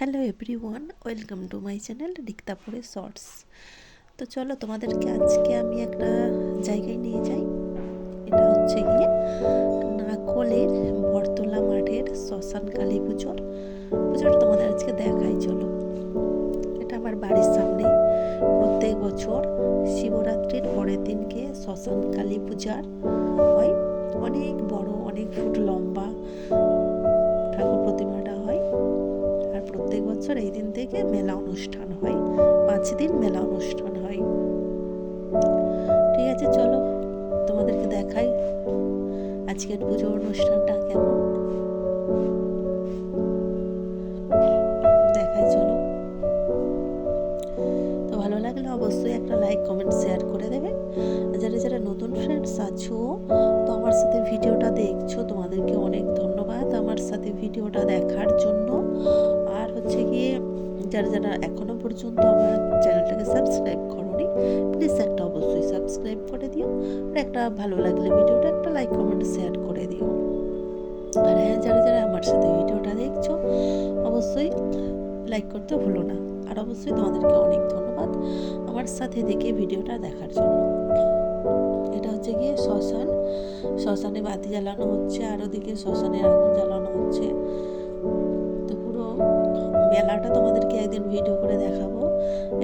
Hello everyone welcome to my channel রিক্তাপুরে shorts তো চলো তোমাদেরকে আজকে আমি একটা জায়গায় নিয়ে যাই। এটা হচ্ছে গিয়ে নাকলের বরতলা মাঠের শ্মশান কালী পুজোর। পুজোটা তোমাদের আজকে দেখাই, চলো। এটা আমার বাড়ির সামনে। প্রত্যেক বছর শিবরাত্রির পরের দিনকে শ্মশান কালী পূজার হয়। অনেক বড়, অনেক ফুট লম্বা। ঠাকুর আর প্রত্যেক বছর এই দিন থেকে মেলা অনুষ্ঠান হয়। পাঁচ দিন মেলা অনুষ্ঠান হয়। ঠিক আছে, চলো তোমাদেরকে দেখাই আজকের পুজো অনুষ্ঠানটা কেমন। যারা যারা এখনও পর্যন্ত আমার চ্যানেলটাকে সাবস্ক্রাইব করোনি প্লিজ একটা অবশ্যই সাবস্ক্রাইব করে দিও আর একটা ভালো লাগলে ভিডিওটা একটা লাইক কমেন্ট শেয়ার করে দিও। আর হ্যাঁ যারা যারা আমার সাথে ভিডিওটা দেখছ, অবশ্যই লাইক করতে ভুলো না। আর অবশ্যই তোমাদেরকে অনেক ধন্যবাদ আমার সাথে দেখে ভিডিওটা দেখার জন্য। এটা হচ্ছে গিয়ে শ্মশান। শ্মশানে বাতি জ্বালানো হচ্ছে আর ওদিকে শ্মশানের আগুন জ্বালানো হচ্ছে। মেলাটা তোমাদেরকে একদিন ভিডিও করে দেখাবো।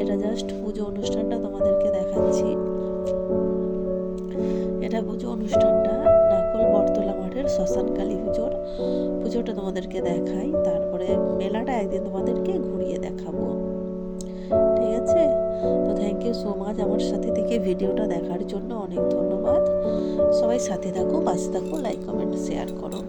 এটা জাস্ট পুজো অনুষ্ঠানটা তোমাদেরকে দেখাচ্ছি। এটা পুজো অনুষ্ঠানটা নাকল বটতলা মাঠের শ্মশান কালী পুজোর। পুজোটা তোমাদেরকে দেখাই, তারপরে মেলাটা একদিন তোমাদেরকে ঘুরিয়ে দেখাবো। ঠিক আছে? তো থ্যাংক ইউ সো মাচ আমার সাথে থেকে ভিডিওটা দেখার জন্য অনেক ধন্যবাদ। সবাই সাথে থাকো, পাশে থাকো লাইক কমেন্ট শেয়ার করো।